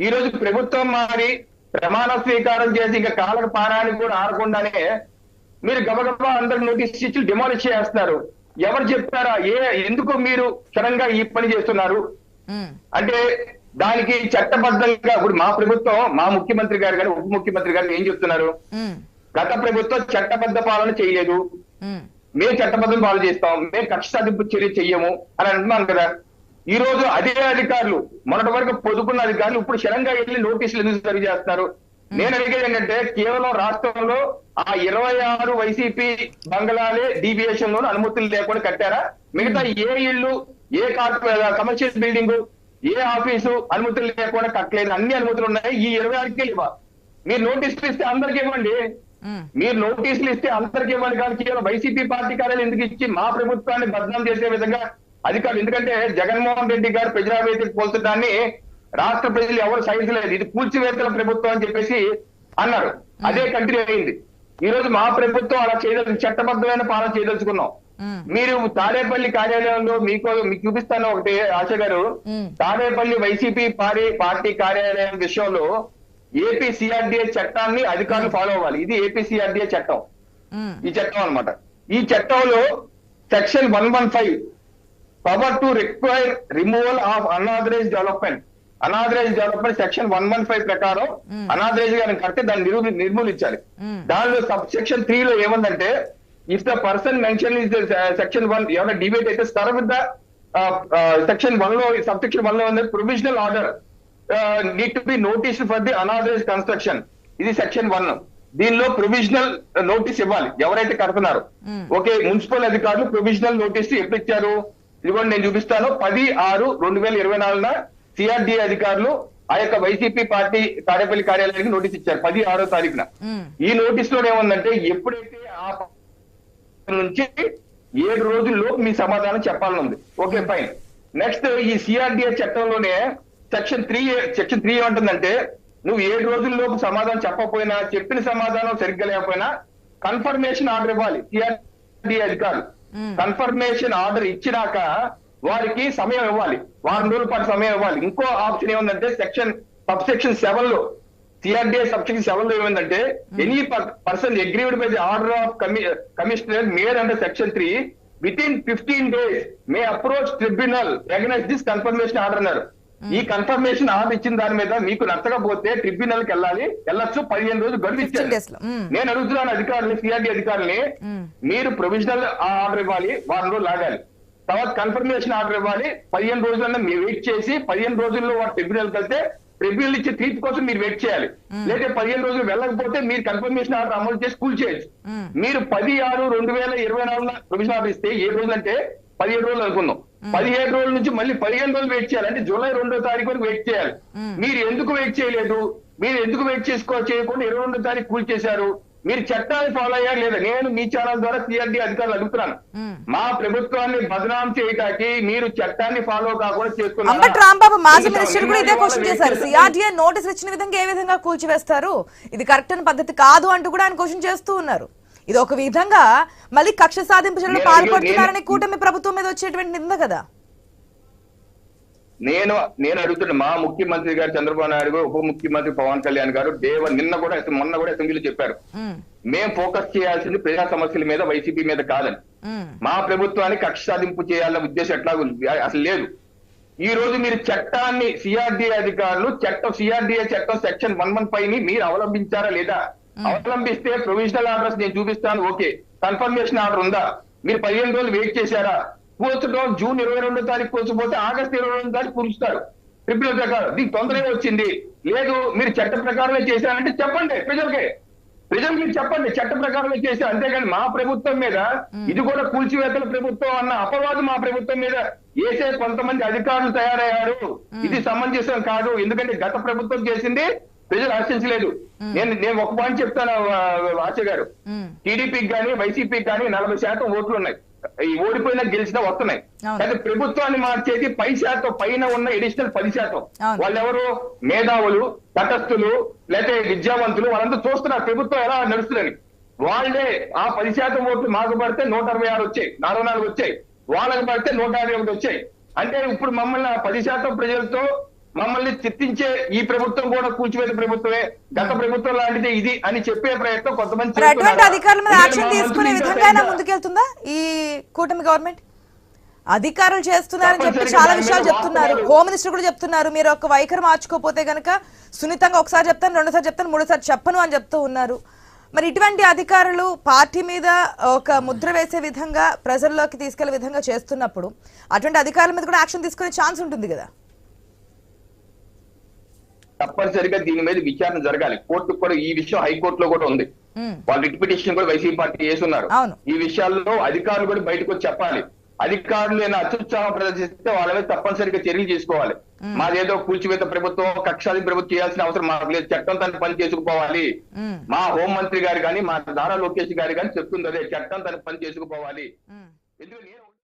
ఈ రోజు ప్రభుత్వం మారి ప్రమాణ స్వీకారం చేసి ఇంకా కాలక పారానికి కూడా ఆరకుండానే మీరు గబగబా అందరికి నోటీస్ ఇచ్చి డిమాలిష్ చేస్తున్నారు. ఎవరు చెప్పారా? ఏ ఎందుకు మీరు క్షణంగా ఈ పని చేస్తున్నారు? అంటే దానికి చట్టబద్ధంగా ఇప్పుడు మా ప్రభుత్వం మా ముఖ్యమంత్రి గారు కానీ ఉప ముఖ్యమంత్రి గారు ఏం చెప్తున్నారు? గత ప్రభుత్వం చట్టబద్ధ పాలన చేయలేదు. మేము. చట్టబద్ధం పాలన చేస్తాం. మేము కక్ష సాధింపు చర్య చెయ్యము అని అంటున్నాను కదా. ఈ రోజు అదే అధికారులు మొన్నటి వరకు పొదుపున్న అధికారులు ఇప్పుడు శరంగా వెళ్ళి నోటీసులు ఎందుకు సర్వ్ చేస్తున్నారు? నేను అడిగేది ఏంటంటే కేవలం రాష్ట్రంలో ఆ ఇరవై ఆరు వైసీపీ బంగళాలే డీవియేషన్ లోను అనుమతులు లేకుండా కట్టారా? మిగతా ఏ ఇల్లు ఏ కమర్షియల్ బిల్డింగ్ ఏ ఆఫీసు అనుమతులు లేకుండా కట్టలేదు అన్ని అనుమతులు ఉన్నాయి. ఈ ఇరవై ఆరుకే ఇవ్వ మీరు నోటీసులు ఇస్తే అందరికి ఇవ్వండి. మీరు నోటీసులు ఇస్తే అందరికి ఇవ్వండి. కానీ కేవలం వైసీపీ పార్టీ కార్యాలయం ఎందుకు ఇచ్చి మా ప్రభుత్వాన్ని బదనాం చేసే విధంగా అధికారులు ఎందుకంటే జగన్మోహన్ రెడ్డి గారు ప్రజావేదిక పోల్చడాన్ని రాష్ట్ర ప్రజలు ఎవరు సహించలేదు. ఇది కూల్చివేతల ప్రభుత్వం అని చెప్పేసి అన్నారు. అదే కంటిన్యూ అయింది. ఈ రోజు మా ప్రభుత్వం అలా చేయదలుచు చట్టబద్ధమైన పాలన చేయదలుచుకున్నాం. మీరు తాడేపల్లి కార్యాలయంలో మీకు మీకు చూపిస్తాను ఒకటి ఆశ గారు. తాడేపల్లి వైసీపీ పార్టీ పార్టీ కార్యాలయం విషయంలో ఏపీ సిఆర్డిఏ చట్టాన్ని అధికారులు ఫాలో అవ్వాలి. ఇది ఏపీ సిఆర్డిఏ చట్టం. ఈ చట్టం అన్నమాట. ఈ చట్టంలో section one one five power to require removal of unauthorised development unauthorised development section one one five ప్రకారం. అనాథరైజ్ గారిని కడితే దాన్ని నిరూ నిర్మూలించాలి. దానిలో సబ్ సెక్షన్ త్రీ లో ఏముందంటే if the person mention is section one ఏమైనా డిబేట్ అయితే స్టార్ విత్ ద సెక్షన్ వన్లో సబ్ సెక్షన్ వన్లో ఉంది provisional order need to be notice for the unauthorised construction ఇది సెక్షన్ వన్ దీనిలో ప్రొవిజనల్ నోటీస్ ఇవ్వాలి. ఎవరైతే కడుతున్నారు. ఓకే మున్సిపల్ అధికారులు ప్రొవిజనల్ నోటీస్ ఎప్పుడు ఇచ్చారు? ఇదిగోండి నేను చూపిస్తాను. పది ఆరు రెండు వేల ఇరవై నాలుగున సిఆర్డీ అధికారులు ఆ యొక్క వైసీపీ పార్టీ తాడేపల్లి కార్యాలయానికి నోటీస్ ఇచ్చారు పది ఆరో తారీఖున. ఈ నోటీస్లో ఏముందంటే ఎప్పుడైతే ఆ నుంచి ఏడు రోజుల్లో మీ సమాధానం చెప్పాలని ఉంది. Okay fine. నెక్స్ట్ ఈ సిఆర్డిఏ చట్టంలోనే సెక్షన్ త్రీ సెక్షన్ త్రీ ఏమంటుందంటే నువ్వు ఏడు రోజుల్లోపు సమాధానం చెప్పకపోయినా చెప్పిన సమాధానం సరిగ్గా లేకపోయినా కన్ఫర్మేషన్ ఆర్డర్ ఇవ్వాలి సిఆర్డిఏ అధికారులు. కన్ఫర్మేషన్ ఆర్డర్ ఇచ్చినాక వారికి సమయం ఇవ్వాలి. వారం రోజుల పాటు సమయం ఇవ్వాలి. ఇంకో ఆప్షన్ ఏముందంటే సెక్షన్ సబ్ సెక్షన్ సెవెన్లో సిఆర్డిఏ సబ్ సెక్షన్ సెవెన్లో ఏముందంటే any person aggrieved by the order of commissioner made under section three within fifteen days may approach tribunal against this confirmation order అన్నారు. ఈ కన్ఫర్మేషన్ ఆర్డర్ ఇచ్చిన దాని మీద మీకు నచ్చకపోతే ట్రిబ్యునల్కి వెళ్ళాలి వెళ్ళొచ్చు పదిహేను రోజులు గడువు 15 ఇచ్చారు days లో. మ్మ్. నేను అడుగుతున్నాను అధికారులు సిఆర్డీ అధికారుల్ని. మీరు ప్రొవిజనల్ ఆర్డర్ ఇవ్వాలి వారం రోజులు ఆగాలి తర్వాత కన్ఫర్మేషన్ ఆర్డర్ ఇవ్వాలి పదిహేను రోజులన్నా మీరు వెయిట్ చేసి పదిహేను రోజుల్లో వారు ట్రిబ్యునల్ వెళ్తే ట్రిబ్యునల్ ఇచ్చే తీర్పు కోసం మీరు వెయిట్ చేయాలి లేదా పదిహేను రోజులు వెళ్ళకపోతే మీరు కన్ఫర్మేషన్ ఆర్డర్ అమలు చేసి కూల్ చేయొచ్చు. మీరు పది ఆరు రెండు వేల ఇరవై నాలుగున ప్రొవిజన్ ఆర్డర్ ఇస్తే ఏ రోజులు అంటే పదిహేడు రోజులు అనుకుందాం పదిహేడు రోజుల నుంచి మళ్ళీ పదిహేను రోజులు వెయిట్ చేయాలి. అంటే జూలై రెండో తారీఖు వరకు వెయిట్ చేయాలి. మీరు ఎందుకు వెయిట్ చేయలేదు? మీరు ఎందుకు వెయిట్ చేసుకో చేయకుండా ఇరవై రెండో తారీఖు కూల్ చేశారు? మీరు చట్టాన్ని ఫాలో అయ్యారు లేదా? నేను మీ ఛానల్ ద్వారా సిఆర్డీ అధికారులు అడుగుతున్నాను. మా ప్రభుత్వాన్ని బదనాం చేయటానికి మీరు చట్టాన్ని ఫాలో కాకుండా చేస్తున్నారు. రాంబాబు మాజీ మినిస్టర్ కూడా ఇదే క్వశ్చన్ చేశారు. సిఆర్డీఏ నోటీస్ ఇచ్చిన విధంగా ఏ విధంగా కూల్చివేస్తారు? ఇది కరెక్ట్ అయిన పద్ధతి కాదు అంటూ కూడా ఆయన క్వశ్చన్ చేస్తూ ఉన్నారు. ఇది ఒక విధంగా మళ్ళీ కక్ష సాధింపు చర్యలు పాల్పడుతున్నారని నేను- కూటమి ప్రభుత్వం మీద వచ్చేటువంటి నింద కదా? నేను నేను అడుగుతున్నా మా ముఖ్యమంత్రి గారు చంద్రబాబు నాయుడు గారు ఉప ముఖ్యమంత్రి పవన్ కళ్యాణ్ గారు దేవ నిన్న కూడా మొన్న కూడా అసెంబ్లీలో చెప్పారు. ఉమ్, మేం ఫోకస్ చేయాల్సింది ప్రజా సమస్యల మీద వైసీపీ మీద కాదని. మా ప్రభుత్వాన్ని కక్ష సాధింపు చేయాలన్న ఉద్దేశం ఎట్లా? అసలు లేదు. ఈ రోజు మీరు చట్టాన్ని సిఆర్డీఏ అధికారులు చట్టం సిఆర్డీఏ చట్టం సెక్షన్ వన్ వన్ ఫైవ్ని మీరు అవలంబించారా లేదా? అవలంబిస్తే ప్రొవిజనల్ ఆర్డర్స్ నేను చూపిస్తాను. ఓకే. కన్ఫర్మేషన్ ఆర్డర్ ఉందా? మీరు పదిహేను రోజులు వెయిట్ చేశారా? కూర్చడం జూన్ ఇరవై రెండో తారీఖు కూర్చోపోతే ఆగస్ట్ ఇరవై రెండో తారీఖు కూర్చుతారు ట్రిబ్యునల్ ప్రకారం. దీనికి తొందరగా వచ్చింది. లేదు మీరు చట్ట ప్రకారమే చేశారంటే చెప్పండి. ప్రజలకే. ప్రజలు మీరు చెప్పండి. చట్ట ప్రకారమే చేశారు. అంతేగాని మా ప్రభుత్వం మీద ఇది కూడా కూల్చివేతల ప్రభుత్వం అన్న అపవాదం మా ప్రభుత్వం మీద వేసే కొంతమంది అధికారులు తయారయ్యారు. ఇది సమంజసం కాదు. ఎందుకంటే గత ప్రభుత్వం చేసింది ప్రజలు హర్షించలేదు నేను నేను ఒక పాయింట్ చెప్తాను ఆ, ఆశ గారు. టీడీపీకి కానీ వైసీపీకి కానీ నలభై శాతం ఓట్లు ఉన్నాయి. ఈ ఓడిపోయినా గెలిచినా వస్తున్నాయి. కానీ ప్రభుత్వాన్ని మార్చేది పై శాతం పైన ఉన్న ఎడిషనల్ పది శాతం. వాళ్ళెవరు? మేధావులు తటస్థులు లేకపోతే విద్యావంతులు వాళ్ళంతా చూస్తున్నారు. ప్రభుత్వం ఎలా నడుస్తుందని. వాళ్ళే ఆ పది శాతం ఓట్లు మాకు పడితే నూట అరవై ఆరు వచ్చాయి. నలభై నాలుగు వచ్చాయి. వాళ్ళకి పడితే నూట యాభై ఒకటి వచ్చాయి. అంటే ఇప్పుడు మమ్మల్ని పది శాతం ప్రజలతో మమ్మల్ని చిత్తించే ఈ ప్రభుత్వం కూడా కూల్చివేత ప్రభుత్వమే. గత ప్రభుత్వం లాంటిదే ఇది అని చెప్పే ప్రయత్నం కొంతమంది అటువంటి. అధికారుల మీద యాక్షన్ తీసుకునే విధంగా ముందుకెళ్తుందా ఈ కూటమి గవర్నమెంట్? అధికారులు చేస్తున్నారని చెప్పి చాలా విషయాలు చెప్తున్నారు. హోమ్ మినిస్టర్ కూడా చెప్తున్నారు. మీరు ఒక వైఖరి మార్చుకోకపోతే గనక సున్నితంగా ఒకసారి చెప్తాను రెండోసారి చెప్తాను మూడోసారి చెప్పను అని చెప్తూ ఉన్నారు. మరి ఇటువంటి అధికారులు పార్టీ మీద ఒక ముద్ర వేసే విధంగా ప్రజల్లోకి తీసుకెళ్ళే విధంగా చేస్తున్నప్పుడు అటువంటి అధికారుల మీద కూడా యాక్షన్ తీసుకునే ఛాన్స్ ఉంటుంది కదా? తప్పనిసరిగా దీని మీద విచారణ జరగాలి. కోర్టు కూడా ఈ విషయం హైకోర్టులో కూడా ఉంది. వాళ్ళు రిట్ పిటిషన్ కూడా వైసీపీ పార్టీ చేస్తున్నారు. ఈ విషయాల్లో అధికారులు కూడా బయటకు వచ్చి చెప్పాలి. అధికారులు ఏమైనా అత్యుత్సాహం ప్రదర్శిస్తే వాళ్ళ మీద తప్పనిసరిగా చర్యలు తీసుకోవాలి. మాదేదో కూల్చివేత ప్రభుత్వం కక్షాది ప్రభుత్వం చేయాల్సిన అవసరం మాకు లేదు. చట్టం తన పని చేసుకుపోవాలి. మా హోంమంత్రి గారు కానీ మా దారా లోకేష్ గారు కానీ చెప్తుంది అదే చట్టం తన పని చేసుకుపోవాలి. ఎందుకంటే